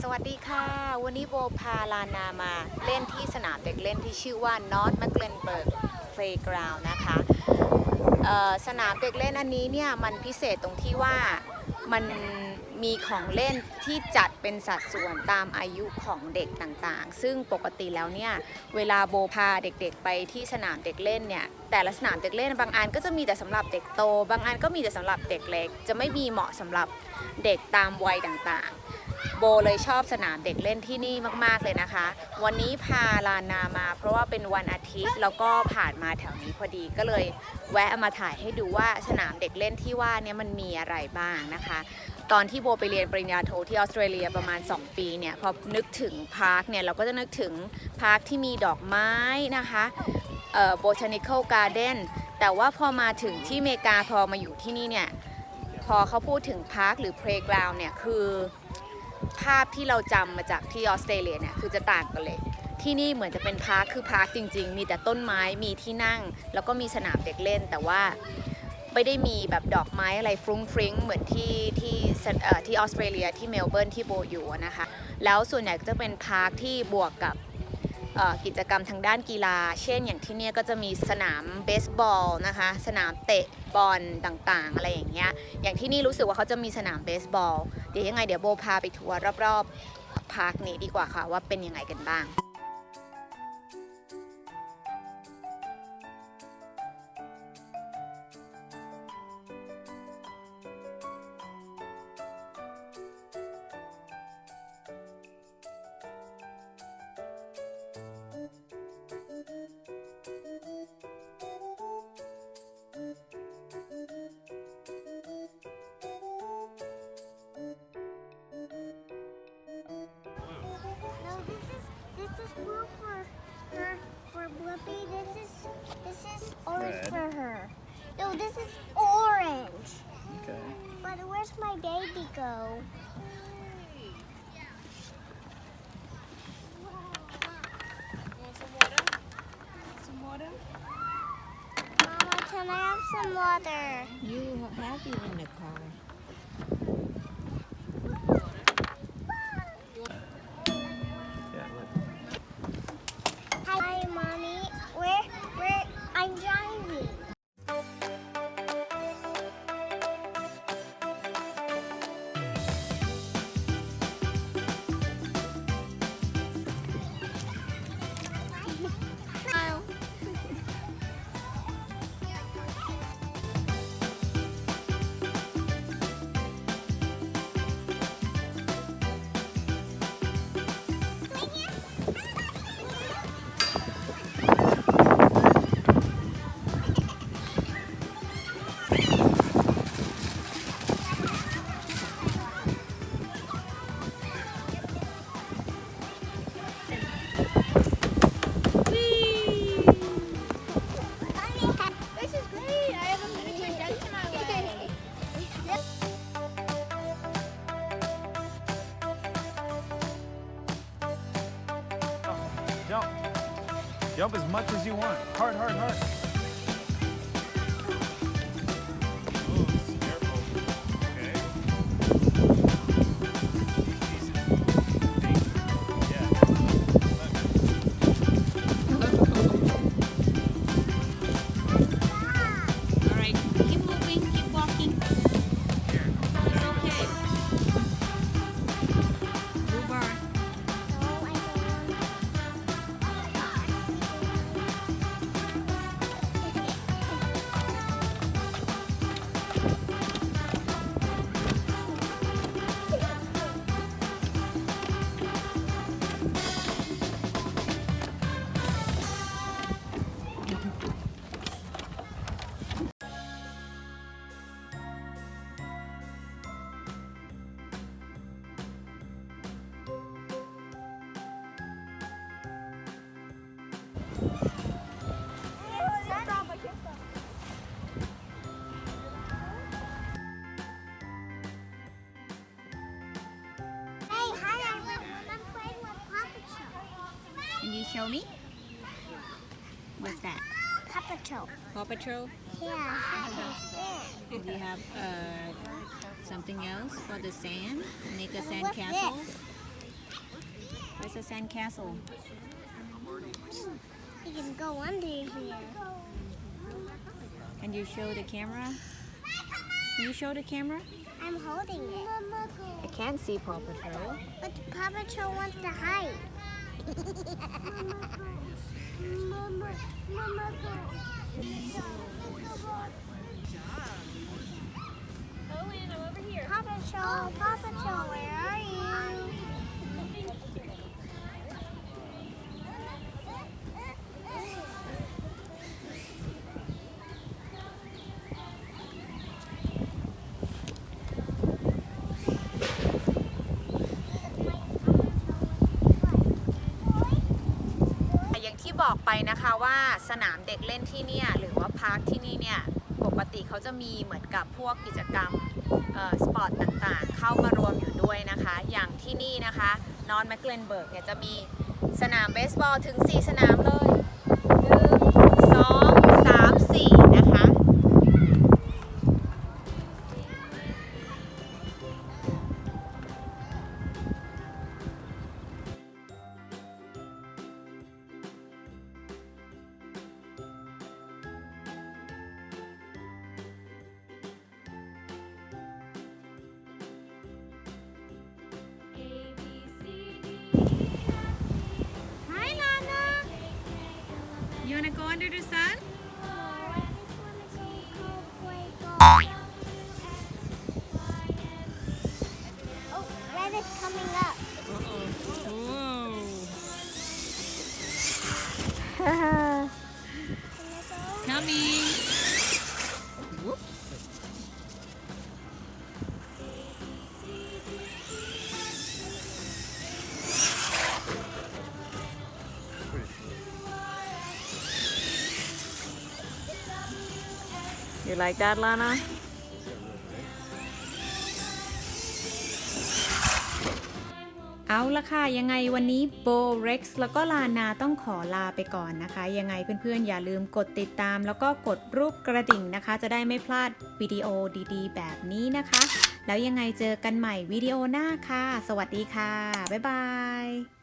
สวัสดีค่ะ วันนี้โบพาลานามาเล่นที่สนามเด็กเล่นที่ชื่อว่า North m c l e n b u r g Playground นะคะสนามเด็กเล่นอันนี้เนี่ยมันพิเศษตรงที่ว่ามันมีของเล่นที่จัดเป็นสัดส่วนตามอายุของเด็กต่างๆ ซึ่งปกติแล้วเนี่ย เวลาโบพาเด็กๆไปที่สนามเด็กเล่นเนี่ย แต่ละสนามเด็กเล่นบางอันก็จะมีแต่สำหรับเด็กโต บางอันก็มีแต่สำหรับเด็กเล็ก จะไม่มีเหมาะสำหรับเด็กตามวัยต่างๆ โบเลยชอบสนามเด็กเล่นที่นี่มาก ๆ เลยนะคะ วันนี้พาลานามา เพราะว่าเป็นวันอาทิตย์แล้วก็ผ่านมาแถวนี้พอดีก็เลยแวะมาถ่ายให้ดูว่าสนามเด็กเล่นที่ว่าเนี่ยมันมีอะไรบ้างนะคะ ตอนที่โบไปเรียนปริญญาโทที่ออสเตรเลียประมาณ 2 ปีเนี่ยพอนึกถึงพาร์คเนี่ยเราก็จะนึกถึงพาร์คที่มีดอกไม้นะคะเอ่อ botanical garden แต่ว่าพอมาถึงที่อเมริกาพอมาอยู่ที่นี่เนี่ยพอเขาพูดถึงพาร์คหรือ playground เนี่ยคือ ภาพที่เราจำมาจากที่ออสเตรเลียเนี่ยคือจะต่างกันเลย ที่นี่เหมือนจะเป็นพาร์คคือพาร์คจริง ๆ มีแต่ต้นไม้มีที่นั่ง แล้วก็มีสนามเด็กเล่น แต่ว่าไม่ได้มีแบบดอกไม้อะไรฟรุ้งฟริ้งเหมือนที่ที่ออที่ออสเตรเลียที่เมลเบิร์นที่โบอยู่นะคะแล้วส่วนใหญ่ก็จะเป็นพาร์คที่บวกกับกิจกรรมทางด้านกีฬา เช่นอย่างที่นี่ก็จะมีสนามเบสบอลนะคะ สนามเตะ บอลต่างๆ อะไรอย่างเงี้ย อย่างที่นี่รู้สึกว่าเขาจะมีสนามเบสบอล เดี๋ยวยังไงเดี๋ยวโบพาไปทัวร์รอบๆพาร์คนี้ดีกว่าค่ะว่าเป็นยังไงกันบ้าง for This is this is orange Red. for her. No, this is orange. Okay. But where's my baby go? Want some water? Some water? Mama, can I have some water? You have you in the car. Jump. Jump as much as you want. Hard, hard, hard. Can you show me? What's that? Paw Patrol. Paw Patrol? Yeah. Do you have uh, something else for the sand? Make a And sand what's castle? this? There's a sand castle. You can go under here. Can you show the camera? Can you show the camera? I'm holding it. I can't see Paw Patrol. But Paw Patrol wants to hide. Mama, Mama, go. Oh, Anna, over here. Paw Patrol, Paw บอกไปนะคะว่าสนามเด็กเล่นที่เนี่ยหรือว่าพาร์คที่นี่เนี่ยปกติเขาจะมีเหมือนกับพวกกิจกรรมสปอร์ตต่างๆ เข้ามารวมอยู่ด้วยนะคะ อย่างที่นี่นะคะนอนแมคเกลนเบิร์กเนี่ยจะมีสนามเบสบอลถึง 4 สนามเลย You wanna go under the sun? Oh, red is coming up. Coming. You like that, Lana? เอาละค่ะ ยังไงวันนี้โบเร็กซ์แล้วก็ลานาต้องขอลาไปก่อนนะคะ ยังไงเพื่อนๆ อย่าลืมกดติดตาม แล้วก็กดรูปกระดิ่งนะคะ จะได้ไม่พลาดวิดีโอดีๆ แบบนี้นะคะ แล้วยังไงเจอกันใหม่วิดีโอหน้าค่ะ สวัสดีค่ะ บ๊ายบาย